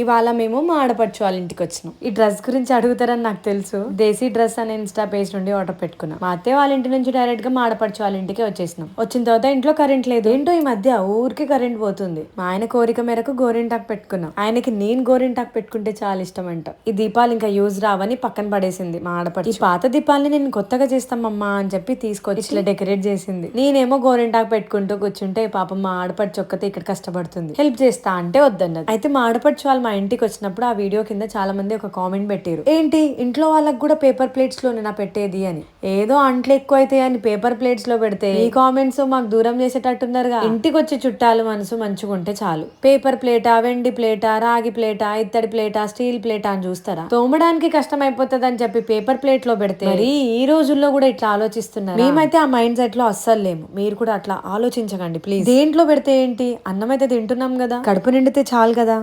ఇవాళ మేము మా ఆడపడుచు వాళ్ళ ఇంటికి వచ్చినాం. ఈ డ్రెస్ గురించి అడుగుతారని నాకు తెలుసు. దేశీ డ్రెస్ అనే ఇన్స్టా పేజ్ నుండి ఆర్డర్ పెట్టుకున్నాం. మా అత్తయ్య వాళ్ళ ఇంటి నుంచి డైరెక్ట్గా మా ఆడపడుచు వాళ్ళ ఇంటికి వచ్చేసినాం. వచ్చిన తర్వాత ఇంట్లో కరెంట్ లేదు. ఏంటో ఈ మధ్య ఊరికి కరెంట్ పోతుంది. మా ఆయన కోరిక మేరకు గోరింటాకు పెట్టుకున్నాం. ఆయనకి నేను గోరింటాకు పెట్టుకుంటే చాలా ఇష్టం అంట ఈ దీపాలు ఇంకా యూజ్ రావని పక్కన పడేసింది మా ఆడపడుచు. ఈ పాత దీపాలని నేను కొత్తగా చేస్తామమ్మా అని చెప్పి తీసుకొచ్చి ఇట్లా డెకరేట్ చేసింది. నేనేమో గోరింటాకు పెట్టుకుంటూ కూర్చుంటే పాపం మా ఆడపడుచు ఒక్కతే ఇక్కడ కష్టపడుతుంది. హెల్ప్ చేస్తా అంటే వద్దన్నది. అయితే మా ఆడపడుచు వాళ్ళు మా ఇంటికి వచ్చినప్పుడు ఆ వీడియో కింద చాలా మంది ఒక కామెంట్ పెట్టారు ఏంటి? ఇంట్లో వాళ్ళకి కూడా పేపర్ ప్లేట్స్లో నా పెట్టేది? అని. ఏదో అంట్లు ఎక్కువ అయితే అని పేపర్ ప్లేట్స్లో పెడితే ఈ కామెంట్స్ మాకు దూరం చేసేటట్టున్నారుగా. ఇంటికి వచ్చే చుట్టాలు మనసు మంచుకుంటే చాలు. పేపర్ ప్లేటా వెండి ప్లేటా రాగి ప్లేటా ఇత్తడి ప్లేటా స్టీల్ ప్లేటా అని చూస్తారా? తోమడానికి కష్టం అయిపోతుంది అని చెప్పి పేపర్ ప్లేట్లో పెడితే మరి ఈ రోజుల్లో కూడా ఇట్లా ఆలోచిస్తున్నారు? మేమైతే ఆ మైండ్ సెట్లో అస్సలు లేము. మీరు కూడా అట్లా ఆలోచించకండి ప్లీజ్. దేంట్లో పెడితే ఏంటి? అన్నం అయితే తింటున్నాం కదా. కడుపు నిండితే చాలు కదా.